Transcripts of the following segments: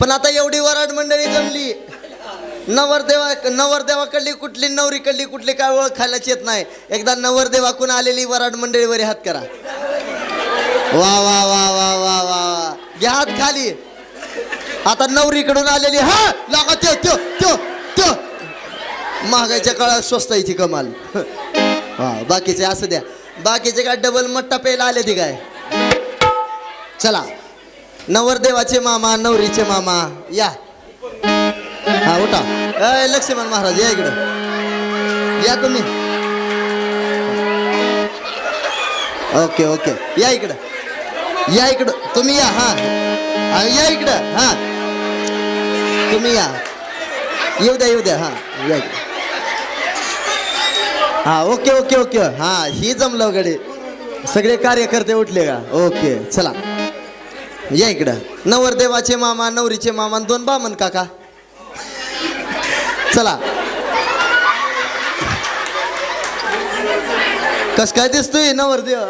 पण आता एवढी वराड मंडळी जमली. नवरदेवा नवरदेवाकडली कुठली नवरीकडली कुठली काय ओळख खायलाच येत नाही. एकदा नवरदेवाकून आलेली वराड मंडळीवर हात करा. वा वा वा वा वा वा घ्या हात खाली. आता नवरीकडून आलेली हा? लागा त्यो त्यो त्यो त्यो. महागाईच्या काळात स्वस्तायची कमाल. हा बाकीचे असं द्या. बाकीचे काय डबल मट्टा प्यायला आले ती काय? चला. नवरदेवाचे मामा नवरीचे मामा या. हा उठा. अय लक्ष्मण महाराज या इकडं. या तुम्ही. Okay okay. या इकडं. या इकडं. तुम्ही या हा या इकडं हा. तुम्ही या. येऊ द्या येऊ द्या हा. या इकडं. हा ओके ओके ओके. हा ही जमलं गडे. सगळे कार्यकर्ते उठले का? ओके चला. या इकडं. नवरदेवाचे मामा नवरीचे मामा दोन बामन काका. चला. कस काय दिसतोय नवरदेव?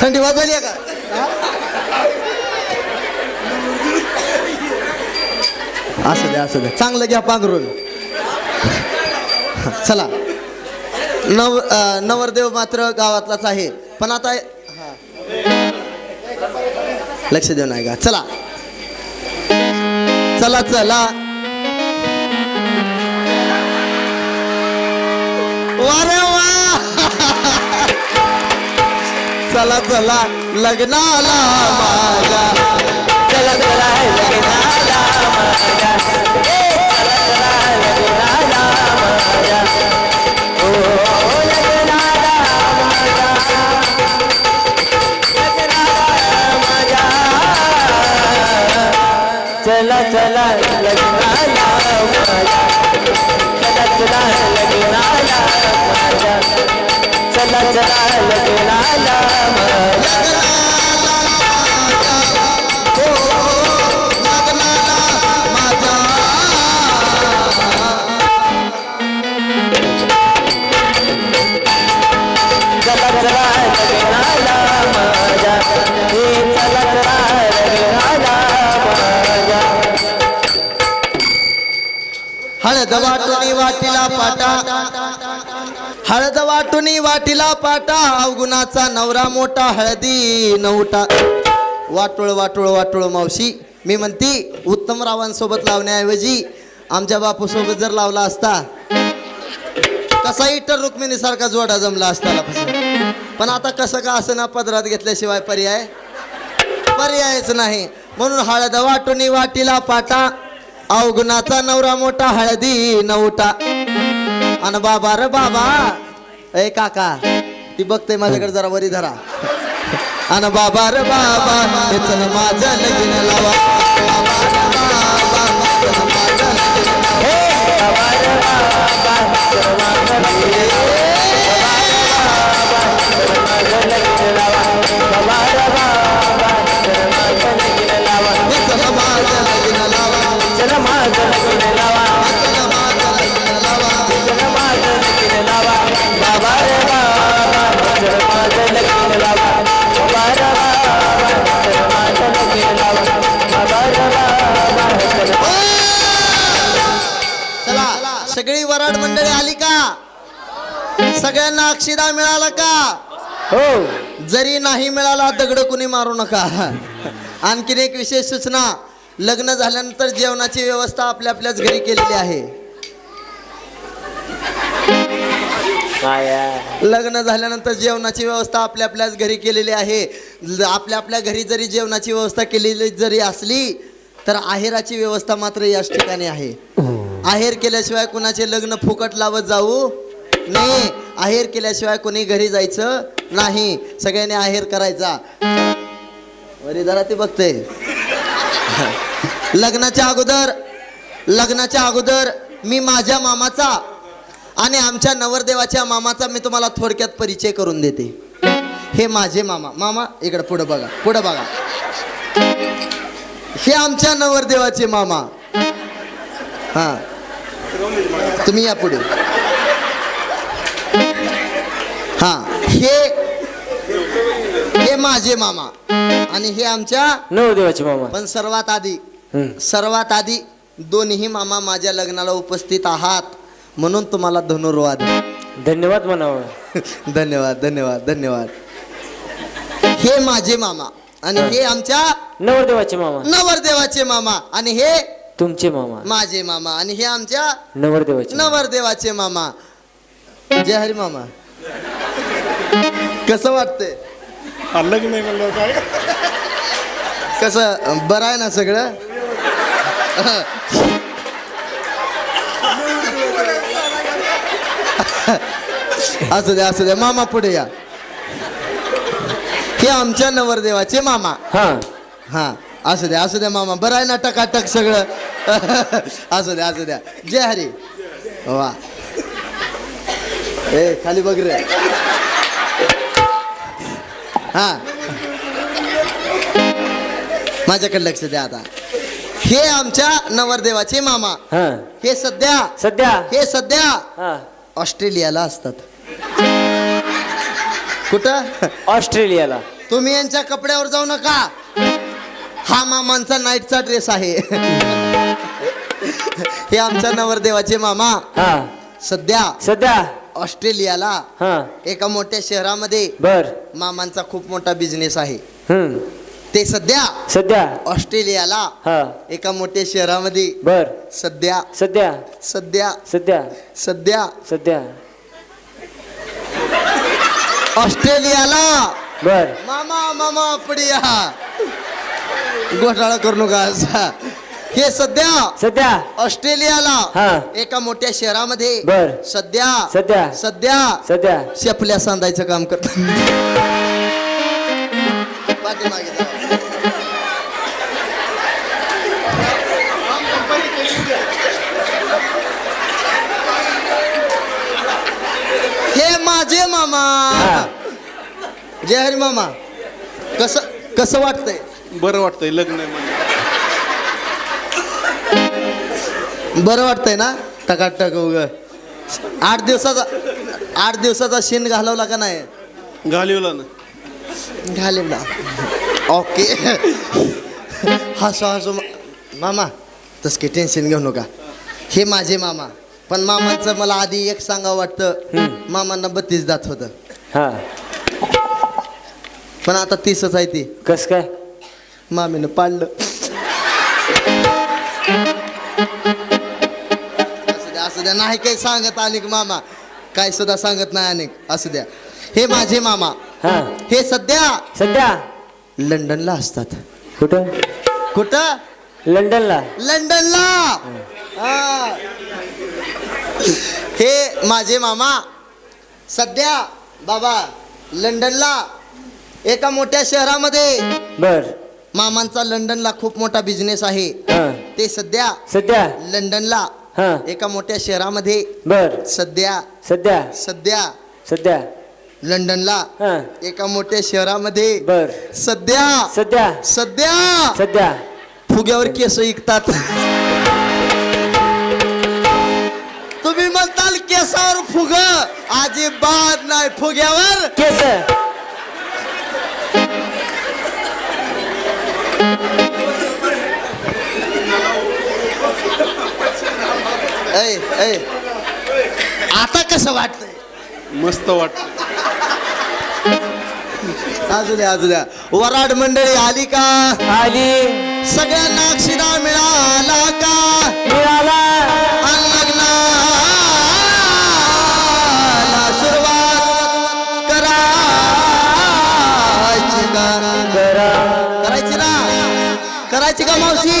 थंडी वाजवली आहे का? असं द्या असं द्या चांगलं घ्या पांघरून. चला. नव नवरदेव मात्र गावातलाच आहे. पण आता लक्ष देऊ नाही का चला चला. चला वारे वा. चला चला. लग्नाला माझ्या चला चला. लग्नाला माझ्या चला चला. लग्नाला माझ्या चला चला लग्नाला माझ्या चला चला लग्नाला माझ्या चला चला लग्नाला वाटीला पाटा. हळद वाटुनी वाटीला पाटा. अवगुणाचा नवरा मोठा हळदी नवटा. वाटोळ वाटोळ वाटोळ मावशी. मी म्हणती उत्तम रावांसोबत लावण्याऐवजी आमच्या बापूसोबत जर लावला असता कसा इतर रुक्मिणीसारखा जोडा जमला असता पण आता कसं का असं ना पदरात घेतल्याशिवाय पर्याय? पर्यायच नाही. म्हणून हळद वाटुनी वाटीला पाटा. अवगुणाचा नवरा मोठा हळदी नवटा आणि बाबा र बाबा ए काका ती बघते माझ्याकडे जरा वरी धरा आणि बाबा र बाबा हे चल माझं लगीन लावा बाबा सगळ्यांना अक्षिदा मिळाला का? हो. जरी नाही मिळाला दगड कुणी मारू नका. आणखीन एक विशेष सूचना लग्न झाल्यानंतर जेवणाची व्यवस्था आपल्या आपल्याच घरी केलेली आहे. लग्न झाल्यानंतर जेवणाची व्यवस्था आपल्या आपल्याच घरी केलेली आहे. आपल्या आपल्या घरी जरी जेवणाची व्यवस्था केलेली जरी असली तर आहेराची व्यवस्था मात्र याच ठिकाणी आहे. आहेर केल्याशिवाय कुणाचे लग्न फुकट लावत जाऊ? नाही आहेर केल्याशिवाय कोणी घरी जायचं नाही. सगळ्यांनी आहेर करायचा. वरी जरा ती बघते. लग्नाच्या अगोदर लग्नाच्या अगोदर मी माझ्या मामाचा आणि आमच्या नवरदेवाच्या मामाचा मी तुम्हाला थोडक्यात परिचय करून देते. हे माझे मामा. मामा इकडे पुढे बघा पुढे बघा. हे आमच्या नवरदेवाचे मामा. हा. तुम्ही या पुढे. हा हे हे माझे मामा आणि हे आमच्या नवदेवाचे मामा. पण सर्वात आधी. सर्वात आधी दोन्ही मामा माझ्या लग्नाला उपस्थित आहात म्हणून तुम्हाला धनुर्वाद. धन्यवाद म्हणावं. धन्यवाद धन्यवाद धन्यवाद. हे माझे मामा आणि हे आमच्या नवरदेवाचे मामा. नवरदेवाचे मामा आणि हे तुमचे मामा. माझे मामा आणि हे आमच्या नवरदेवाचे. नवरदेवाचे मामा. जय हरी मामा. कसं वाटतंय? लग्न नाही म्हणलं काय? कसं बरं आहे ना सगळं? असू द्या असू द्या मामा पुढे या. हे आमच्या नवरदेवाचे मामा. हा. हा असू द्या असू द्या मामा. बरं आहे ना टकाटक सगळं? असू द्या असू द्या जय हरी. वा. ए खाली बघ रे. हा. माझ्याकडे लक्ष द्या आता. हे आमच्या नवरदेवाचे मामा. हा. हे सध्या. सध्या? हे सध्या हा. ऑस्ट्रेलियाला असतात. कुठं? ऑस्ट्रेलियाला. तुम्ही यांच्या कपड्यावर जाऊ नका. हा मामांचा नाईटचा ड्रेस आहे. हे आमच्या नवरदेवाचे मामा. हा. सध्या. सध्या? ऑस्ट्रेलियाला हा. एका मोठ्या शहरामध्ये बर. मामांचा खूप मोठा बिझनेस आहे. हम्म. ते सध्या सध्या? ऑस्ट्रेलियाला हा. एका मोठ्या शहरामध्ये बर. सध्या सध्या? सध्या सध्या? सध्या सध्या? ऑस्ट्रेलियाला. बर. मामा मामा पुढे या घोटाळा करू नका असा. हे सध्या सध्या ऑस्ट्रेलियाला हा. एका मोठ्या शहरामध्ये बर. सध्या सध्या सध्या सध्या शेपल्या सांधायचं काम पाठीमागे जा. हे माझे मामा हा. जय हरी मामा कसं कसं वाटतंय बरं वाटतंय लग्न आहे म्हणलं बरं वाटतंय ना? टकाटक उग. आठ दिवसाचा आठ दिवसाचा शिन घालवला का नाही? घालिवला ना. घालवला ओके. हसो हसो. मामा तस काही टेन्शन घेऊ नका. हे माझे मामा. पण मामांचं मला आधी एक सांगावं वाटतं. मामांना बत्तीस दात होतं. हा. पण आता तीसच आहे ती. कस काय? मामीनं पाडलं द्या नाही काही सांगत अनेक मामा. काय सुद्धा सांगत नाही अनेक असू द्या. हे माझे मामा. हा. हे सध्या सध्या? लंडनला असतात. कुठं? कुठं? लंडनला. लंडनला. हा. हे माझे मामा सध्या बाबा लंडनला एका मोठ्या शहरामध्ये. बर. मामांचा लंडनला खूप मोठा बिझनेस आहे. हा. ते सध्या सध्या? लंडनला. हा. एका मोठ्या शहरामध्ये बर. सध्या सध्या? सध्या सध्या? लंडनला हा. एका मोठ्या शहरामध्ये बर. सध्या सध्या? सध्या सध्या? फुग्यावर केस विकतात. तुम्ही म्हणताल केसावर फुग अजिबात नाही फुग्यावर. केस? ऐ ऐ. आता कसं वाटतंय? मस्त वाटतं असू द्या असू द्या. वराड मंडळी आली का? आली. सगळ्यांना अक्षिरा मिळाला का? मिळाला. आणि लग्नाला सुरुवात. करायची का? करा. करायची ना? करायची का मावशी?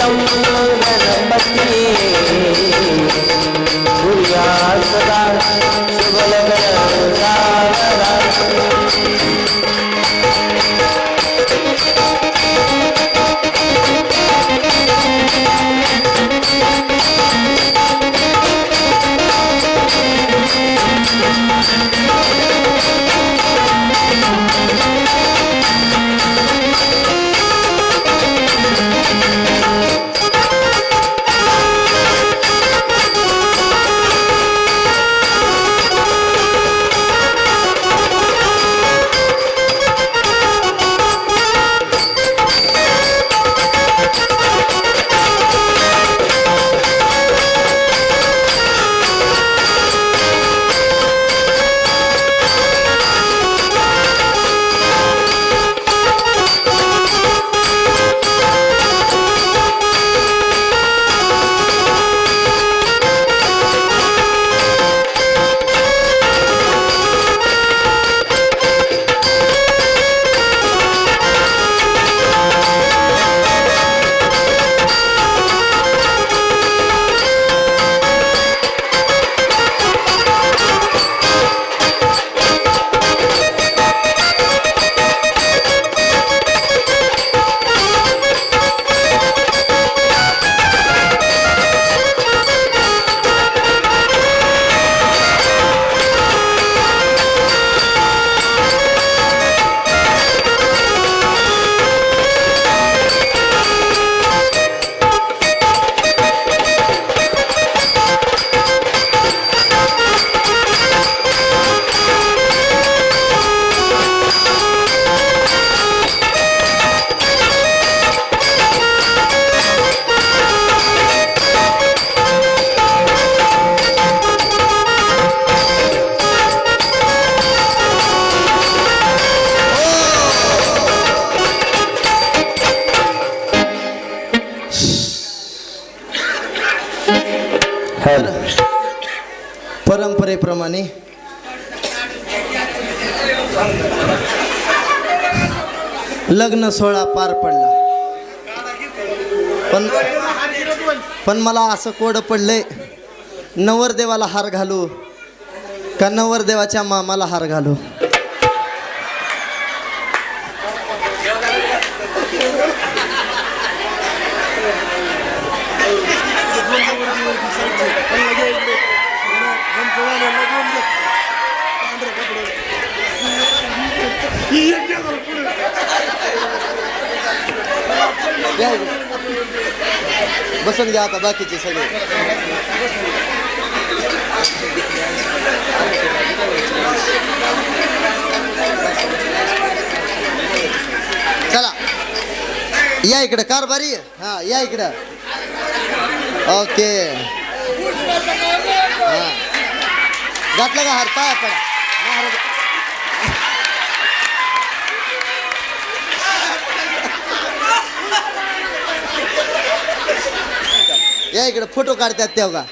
ನಮ್ಮ ಬತ್ತಿ परंपरेप्रमाणे लग्न सोहळा पार पडला. पण पण मला असं कोड पडलंय नवरदेवाला हार घालू का नवरदेवाच्या मामाला हार घालू? या बसून घ्या आता बाकीचे सगळे. चला. या इकडं कारभारी हा या इकडं. ओके. हां. घातलं का हार? पाया पडा. या इकडे फोटो काढतात तेव्हा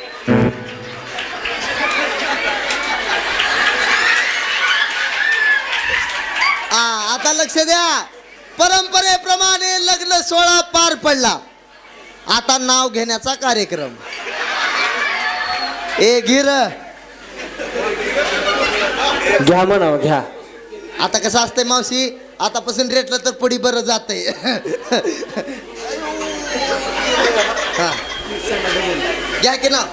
आता लक्ष द्या. परंपरेप्रमाणे लग्न सोहळा पार पडला. आता नाव घेण्याचा कार्यक्रम. ए गिर. घ्या म्हणावं घ्या. आता कसं असतंय मावशी? आतापासून रेटलं तर पुढी बरं जातंय. हा. घ्या की ना?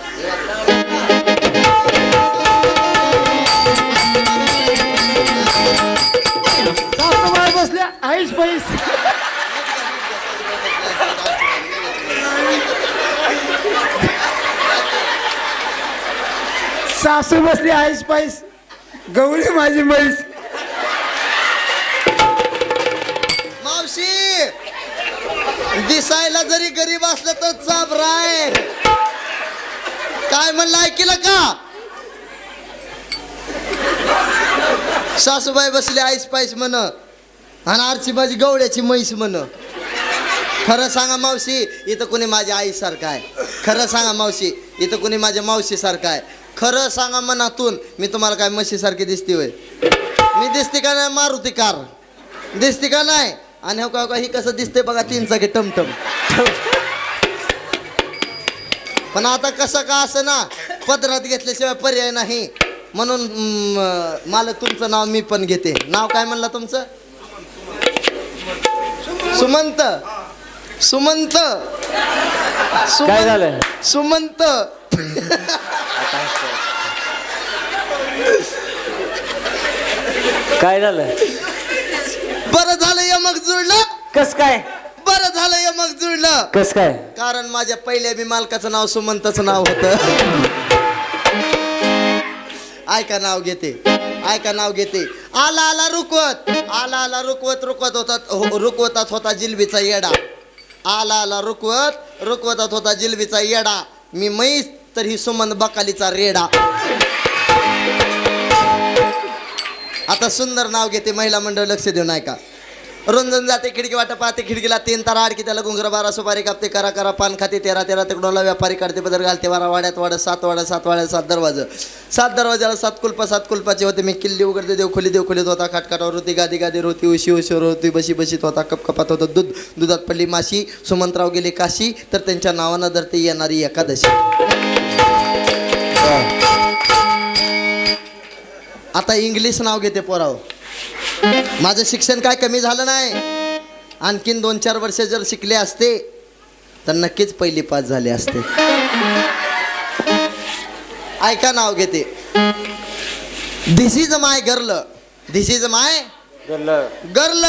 बसल्या आईस पैस. सासू बसली आईस पैस. गवळी माझी म्हैस. दिसायला जरी गरीब असलं तर चाबराय काय म्हणलं ऐकलं का? सासूबाई बसली आईस पाईस म्हण. आणि आरची माझी गवळ्याची म्हैस म्हण. खरं सांगा मावशी इथं कोणी माझ्या आईसारखं आहे. खरं सांगा मावशी इथं कोणी माझ्या मावशीसारखं आहे. खरं सांगा मनातून मी तुम्हाला काय म्हशीसारखी दिसते होय. मी दिसते का नाही मारुती कार दिसते का नाही? आणि हो का हो का ही कसं दिसते बघा तीन चाकी टमटम. पण आता कसं का असं ना पदरात घेतल्याशिवाय पर्याय नाही. म्हणून म, मला तुमचं नाव मी पण घेते. नाव काय म्हणलं तुमचं? सुमंत. सुमंत. काय सुमंत झालं सुमंत. काय झालं बरं झालं यमक जुळलं? कस काय? बरं झालं यमक जुळलं? कस काय? कारण माझ्या पहिल्या बी मालकाचं नाव सुमंतचं नाव होतं. ऐका नाव घेते. ऐका नाव घेते. आला आला रुकवत. आला आला रुकवत रुकवत होता हो- रुकवतात होता जिलबीचा येडा. आला आला रुकवत रुकवतात होता जिलबीचा येडा. मी म्हैस तर ही सुमंत बकालीचा रेडा. आता सुंदर नाव घेते महिला मंडळ लक्ष देऊन का रुंजन जाते खिडकी वाटा पाहते खिडकीला तीन तारा आडकी त्याला गुंगर बारा सुपारी कापते करा करा पान खाते तेरा तेरा तिकडोला व्यापारी काढते बदल घालते बारा वाड्यात वाड्यात सात वाड्या सात वाड्या सात दरवाजा. सात दरवाजाला सात कुलपा सात कुलपाचे होते मी किल्ली उघडते देव खोली देव खोलीत होता खाटखाटावर होती गादी गादी होती उशी उशीवर होती बशी बशीत होता कप कपात दूध दुधात पडली माशी सुमंतराव गेले काशी तर त्यांच्या नावानं धरते येणारी एकादशी. आता इंग्लिश नाव घेते पोराव. माझं शिक्षण काय कमी झालं नाही. आणखीन दोन चार वर्ष जर शिकले असते तर नक्कीच पहिली पास झाले असते. ऐका नाव घेते. This is my girl this is my girl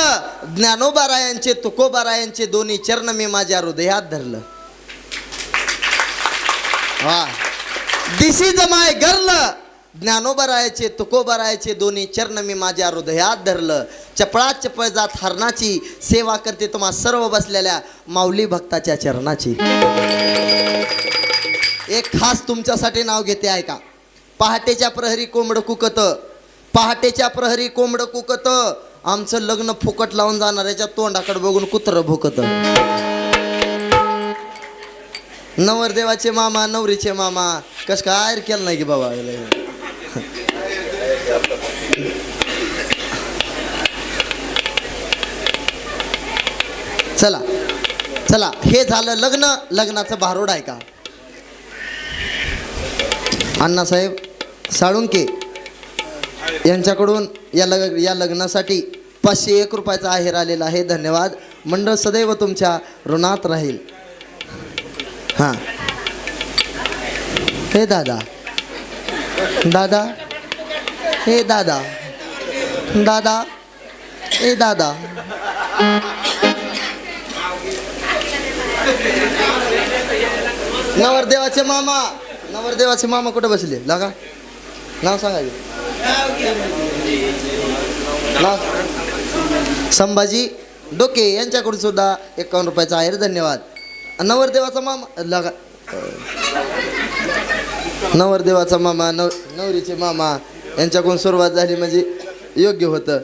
ज्ञानोबारायांचे तुकोबारायांचे दोन्ही चरण मी माझ्या हृदयात धरलं. वा. दिस इज माय गर्ल ज्ञानोबरायाचे तुकोबरायाचे दोन्ही चरण मी माझ्या हृदयात धरलं. चपळात चपळ जात हरणाची सेवा करते तुम्हा सर्व बसलेल्या माऊली भक्ताच्या चरणाची. एक खास तुमच्यासाठी नाव घेते आहे का पहाटेच्या प्रहरी कोंबड कुकत. पहाटेच्या प्रहरी कोंबड कुकत. आमचं लग्न फुकट लावून जाणाऱ्याच्या तोंडाकडे बघून कुत्र भुकत. नवरदेवाचे मामा नवरीचे मामा कस काय केलं नाही की बाबा? चला. चला हे झालं लग्न. लग्नाचं भारोड आहे का? अण्णासाहेब साळुंके यांच्याकडून या लग या लग्नासाठी पाचशे एक रुपयाचा आहेर आलेला आहे. धन्यवाद. मंडळ सदैव तुमच्या ऋणात राहील. हां. हे दादा दादा हे दादा दादा ए दादा. नवरदेवाचे मामा नवरदेवाचे मामा कुठे बसले? लागा. नाव सांगायचे नाव. संभाजी डोके यांच्याकडून सुद्धा एकावन्न रुपयाचा आहे धन्यवाद. नवरदेवाचा मामा लागा. नवरदेवाचा मामा नव नवरीचे मामा यांच्याकडून सुरुवात झाली म्हणजे योग्य होतं.